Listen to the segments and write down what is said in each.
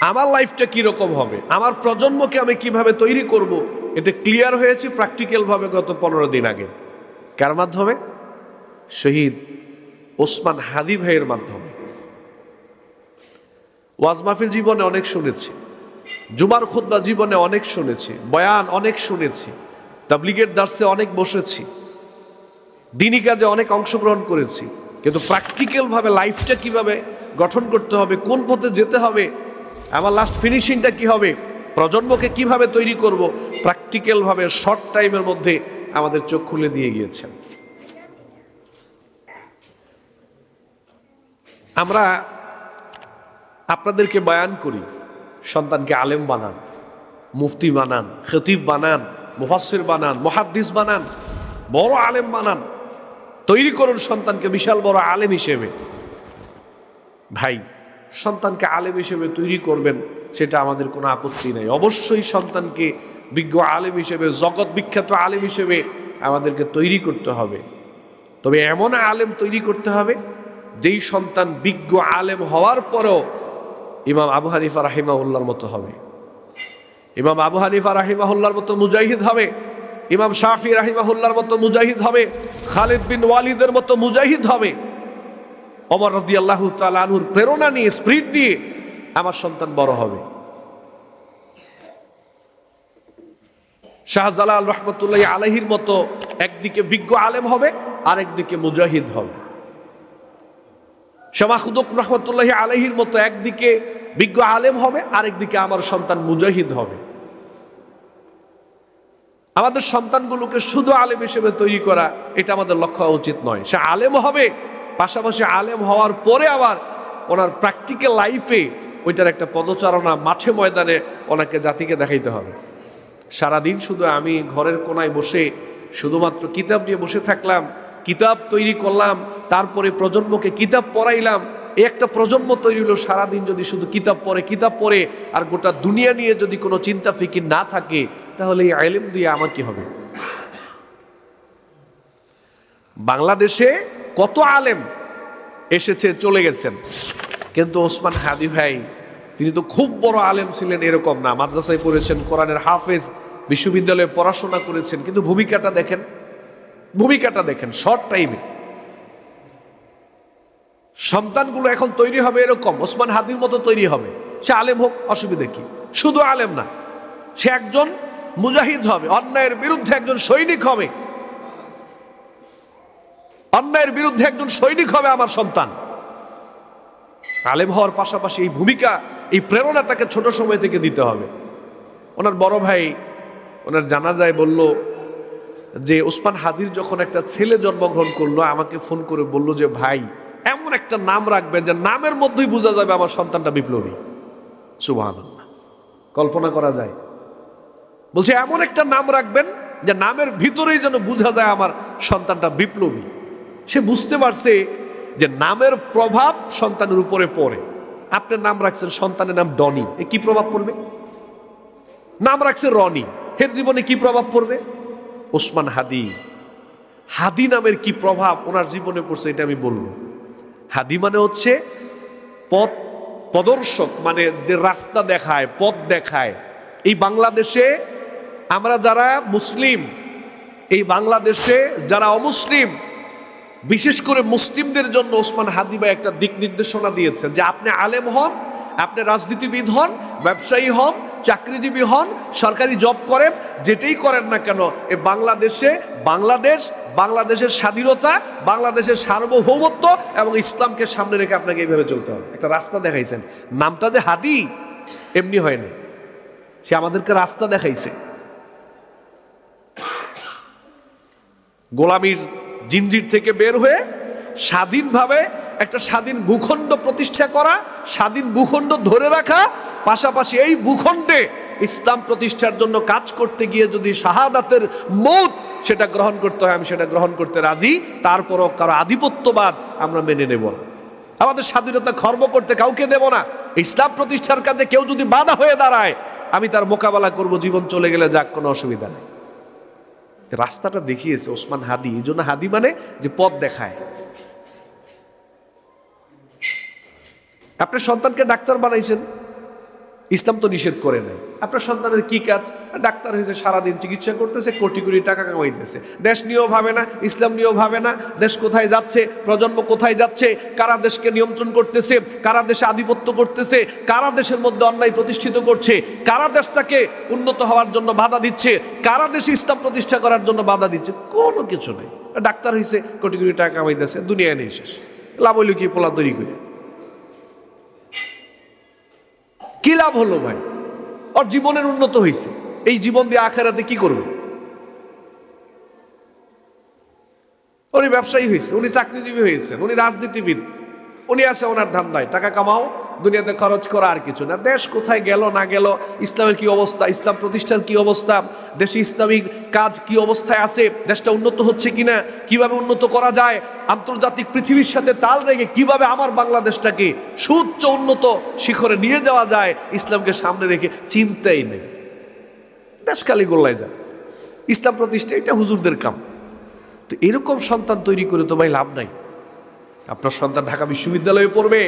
আমার লাইফটা কীরকম হবে? আমার প্রজন্মকে আমি কীভাবে তৈরি করব? এটা ক্লিয়ার হয়েছে প্র্যাকটিক্যালভাবে গত পনেরো দিন আগে। কার মাধ্যমে? শহীদ ওসমান হাদি ভাইয়ের মাধ্যমে। ওয়াজ মাহফিল জীবনে অনেক শুনেছি। জুমার খুদ্া জীবনে অনেক শুনেছি। বয়ান অনেক শুনেছি। তাবলিগের দার্সে অনেক বসেছি। দিনী কাজে অনেক অংশগ্রহণ করেছি। কিন্তু প্র্যাকটিক্যালভাবে লাইফটা কীভাবে গঠন করতে হবে, কোন পথে যেতে হবে আমার লাস্ট ফিনিশিংটা কি হবে? প্রজন্মকে কীভাবে তৈরি করব? প্র্যাকটিক্যালভাবে শর্ট টাইমের মধ্যে আমাদের চোখ খুলে দিয়ে গিয়েছেন। আমরা আপনাদেরকে বয়ান করি, সন্তানকে আলেম বানান, মুফতি বানান, খতিব বানান মুফাসির বানান, মহাদ্দিস বানান, বড় আলেম বানান, তৈরি করুন সন্তানকে বিশাল বড় আলেম হিসেবে। ভাই সন্তানকে আলেম হিসেবে তৈরি করবেন, সেটা আমাদের কোনো আপত্তি নেই। অবশ্যই সন্তানকে বিজ্ঞ আলেম হিসেবে, জগৎ বিখ্যাত আলেম হিসেবে আমাদেরকে তৈরি করতে হবে। তবে এমন আলেম তৈরি করতে হবে, যেই সন্তান বিজ্ঞ আলেম হওয়ার পরও ইমাম আবু হানিফা রাহিমাউল্লার মতো হবে। ইমাম আবু হানিফা রাহিমাহুল্লার মতো মুজাহিদ হবে, ইমাম শাফি রাহিমাহুল্লার মতো মুজাহিদ হবে, খালিদ বিন ওয়ালিদের মতো মুজাহিদ হবে। অমর রাজি আল্লাহ তালুর প্রেরণা নিয়ে, স্প্রিট নিয়ে আমার সন্তান বড় হবে। শাহজালাল রহমতুল্লাহ আলহির মতো একদিকে বিজ্ঞ আলেম হবে, আরেকদিকে মুজাহিদ হবে। শামাখুদুক রহমতুল্লাহ আলহির মতো একদিকে বিজ্ঞ আলেম হবে, আরেকদিকে আমার সন্তান মুজাহিদ হবে। আমাদের সন্তানগুলোকে শুধু আলেম হিসেবে তৈরি করা, এটা আমাদের লক্ষ্য উচিত নয়। সে আলেম হবে পাশাপাশি আলেম হওয়ার পরে আবার ওনার প্র্যাকটিক্যাল লাইফে ওইটার একটা পদচারণা মাঠে ময়দানে ওনাকে জাতিকে দেখাইতে হবে। সারাদিন শুধু আমি ঘরের কোনায় বসে শুধুমাত্র কিতাব নিয়ে বসে থাকলাম, কিতাব তৈরি করলাম, তারপরে প্রজন্মকে কিতাব পড়াইলাম, এই একটা প্রজন্ম তৈরি হলো সারাদিন যদি শুধু কিতাব পড়ে কিতাব পড়ে আর গোটা দুনিয়া নিয়ে যদি কোনো চিন্তা ফিকির না থাকে, তাহলে এই আইলেম দিয়ে আমার কি হবে? বাংলাদেশে কত আলেম এসেছে, চলে গেছেন। কিন্তু ওসমান হাদি ভাই, তিনি তো খুব বড় আলেম ছিলেন, এরকম না। মাদ্রাসায় পড়েছেন, কোরআনের হাফেজ, বিশ্ববিদ্যালয়ে পড়াশোনা করেছেন, কিন্তু ভূমিকাটা দেখেন ভূমিকাটা দেখেন শর্ট টাইমে সন্তানগুলো এখন তৈরি হবে এরকম, ওসমান হাদির মতো তৈরি হবে। সে আলেম হোক, অসুবিধে কি? শুধু আলেম না, সে একজন মুজাহিদ হবে, অন্যায়ের বিরুদ্ধে একজন সৈনিক হবে। অন্যায়ের বিরুদ্ধে একজন সৈনিক হবে আমার সন্তান। আলেম হওয়ার পাশাপাশি এই ভূমিকা, এই প্রেরণা তাকে ছোট সময় থেকে দিতে হবে। ওনার বড় ভাই ওনার জানাজায় বলল যে, ওসমান হাদির যখন একটা ছেলে জন্মগ্রহণ করল, আমাকে ফোন করে বলল যে, ভাই, এমন একটা নাম রাখবেন যে, নামের মধ্যেই বোঝা যাবে আমার সন্তানটা বিপ্লবী। সুবাহ কল্পনা করা যায়। বলছে, এমন একটা নাম রাখবেন যে, নামের ভিতরেই যেন বোঝা যায় আমার সন্তানটা বিপ্লবী। সে বুঝতে পারছে যে নামের প্রভাব সন্তানের উপরে পড়ে। আপনার নাম রাখছেন, সন্তানের নাম ডনি। এ কি প্রভাব পড়বে? নাম রাখছে রনি। হের জীবনে কি প্রভাব পড়বে? ওসমান হাদি। হাদি নামের কি প্রভাব ওনার জীবনে পড়ছে এটা আমি বলব। হাদি মানে হচ্ছে পথ প্রদর্শক মানে যে রাস্তা দেখায়, পথ দেখায়। এই বাংলাদেশে আমরা যারা মুসলিম, এই বাংলাদেশে যারা অমুসলিম বিশেষ করে মুসলিমদের জন্য ওসমান হাদিবা একটা দিক নির্দেশনা দিয়েছেন যে আপনি আলেম হন, আপনি রাজনীতিবিদ হন, ব্যবসায়ী হন, চাকরিজীবী হন, সরকারি জব করেন, যেটাই করেন না কেন, এ বাংলাদেশে বাংলাদেশ, বাংলাদেশের স্বাধীনতা, বাংলাদেশের সার্বভৌমত্ব এবং ইসলামকে সামনে রেখে আপনাকে এইভাবে চলতে হবে। একটা রাস্তা দেখাইছেন। নামটা যে হাদি, এমনি হয়নি সে আমাদেরকে রাস্তা দেখাইছে। গোলামীর জিঞ্জির থেকে বের হয়ে স্বাধীনভাবে একটা স্বাধীন ভূখণ্ড প্রতিষ্ঠা করা, স্বাধীন ভূখণ্ড ধরে রাখা, পাশাপাশি এই ভূখণ্ডে ইসলাম প্রতিষ্ঠার জন্য কাজ করতে গিয়ে যদি শাহাদাতের মৌত সেটা গ্রহণ করতে হয়, আমি সেটা গ্রহণ করতে রাজি, তারপরও কারও আধিপত্যবাদ আমরা মেনে নেব না। আমাদের স্বাধীনতা খর্ব করতে কাউকে দেব না। ইসলাম প্রতিষ্ঠার কাজে কেউ যদি বাধা হয়ে দাঁড়ায়, আমি তার মোকাবেলা করব, জীবন চলে গেলে যাক, কোনো অসুবিধা নেই। রাস্তাটা দেখিয়েছে ওসমান হাদি, এই জন্য হাদি মানে যে পথ দেখায়। আপনি সন্তানকে ডাক্তার বানাইছেন ইসলাম তো নিষেধ করে নাই। আপনার সন্তানের কি কাজ? ডাক্তার হয়েছে, সারাদিন চিকিৎসা করতেছে, কোটি কোটি টাকা কামাইতেছে। দেশ নিয়েও ভাবে না, ইসলাম নিয়েও ভাবে না, দেশ কোথায় যাচ্ছে, প্রজন্ম কোথায় যাচ্ছে, কারা দেশকে নিয়ন্ত্রণ করতেছে, কারা দেশে আধিপত্য করতেছে, কারা দেশের মধ্যে অন্যায় প্রতিষ্ঠিত করছে, কারা দেশটাকে উন্নত হওয়ার জন্য বাধা দিচ্ছে, কারা দেশে ইসলাম প্রতিষ্ঠা করার জন্য বাধা দিচ্ছে, কোনো কিছু নেই। ডাক্তার হয়েছে, কোটি কোটি টাকা কামাইতেছে, দুনিয়ায় নেই শেষ। লাভ হইল কি, পোলা তৈরি করে। কি লাভ হলো ভাই? ওর জীবনের উন্নত হয়েছে এই জীবন দিয়ে আখেরাতে কি করবে? উনি ব্যবসায়ী হয়েছে উনি চাকরিজীবী হয়েছেন উনি রাজনীতিবিদ। উনি আছে ওনার ধান্দায়, টাকা কামাও। দুনিয়াতে খরচ করা আর কিছু না। দেশ কোথায় গেল, না গেল, ইসলামের কি অবস্থা, ইসলাম প্রতিষ্ঠার কি অবস্থা, দেশে ইসলামিক কাজ কি অবস্থায় আছে, দেশটা উন্নত হচ্ছে কিনা, কীভাবে উন্নত করা যায়, আন্তর্জাতিক পৃথিবীর সাথে তাল রেখে কীভাবে আমার বাংলাদেশটাকে সুউচ্চ উন্নত শিখরে নিয়ে যাওয়া যায়, ইসলামকে সামনে রেখে চিন্তাই নেই। দেশ খালি গোল্লায় যায় ইসলাম প্রতিষ্ঠা, এটা হুজুরদের কাম। তো এরকম সন্তান তৈরি করে তো ভাই লাভ নাই। আপনার সন্তান ঢাকা বিশ্ববিদ্যালয়ে পড়বে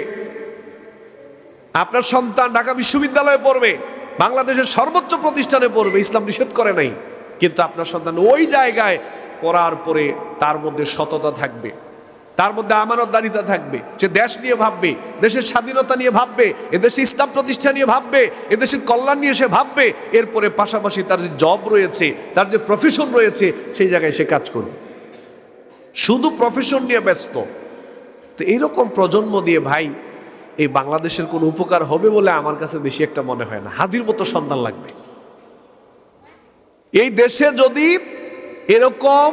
আপনার সন্তান ঢাকা বিশ্ববিদ্যালয়ে পড়বে, বাংলাদেশের সর্বোচ্চ প্রতিষ্ঠানে পড়বে, ইসলাম নিষেধ করে নাই। কিন্তু আপনার সন্তান ওই জায়গায় পড়ার পরে তার মধ্যে সততা থাকবে, তার মধ্যে আমানতদারিতা থাকবে, সে দেশ নিয়ে ভাববে, দেশের স্বাধীনতা নিয়ে ভাববে, এদেশে ইসলাম প্রতিষ্ঠা নিয়ে ভাববে, এদেশের কল্যাণ নিয়ে সে ভাববে, এরপরে পাশাপাশি তার যে জব রয়েছে, তার যে প্রফেশন রয়েছে, সেই জায়গায় সে কাজ করবে। শুধু প্রফেশন নিয়ে ব্যস্ত, তো এইরকম প্রজন্ম দিয়ে ভাই এই বাংলাদেশের কোনো উপকার হবে বলে আমার কাছে বেশি একটা মনে হয় না। হাদির মতো সন্তান লাগবে। এই দেশে যদি এরকম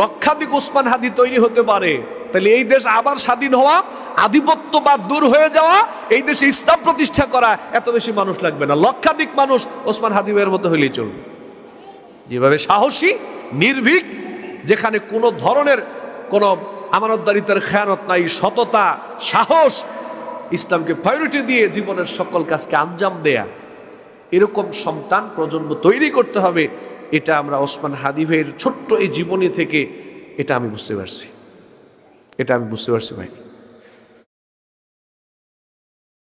লক্ষাধিক উসমান হাদি তৈরি হতে পারে, তাহলে এই দেশ আবার স্বাধীন হওয়া, আধিপত্য বা দূর হয়ে যাওয়া, এই দেশে ইসলাম প্রতিষ্ঠা করা, এত বেশি মানুষ লাগবে না। লক্ষাধিক মানুষ ওসমান হাদিবের মতো হলেই চলবে। যেভাবে সাহসী, নির্ভীক, যেখানে কোনো ধরনের কোনো আমানতদারিতার খেয়ানত নাই, সততা, সাহস ইসলামকে প্রায়োরিটি দিয়ে জীবনের সকল কাজকে আঞ্জাম দেয়া, এরকম সন্তান প্রজন্ম তৈরি করতে হবে, এটা আমরা ওসমান হাদিভের ছোট্ট এই জীবনী থেকে, এটা আমি বুঝতে পারছি। এটা আমি বুঝতে পারছি, ভাই।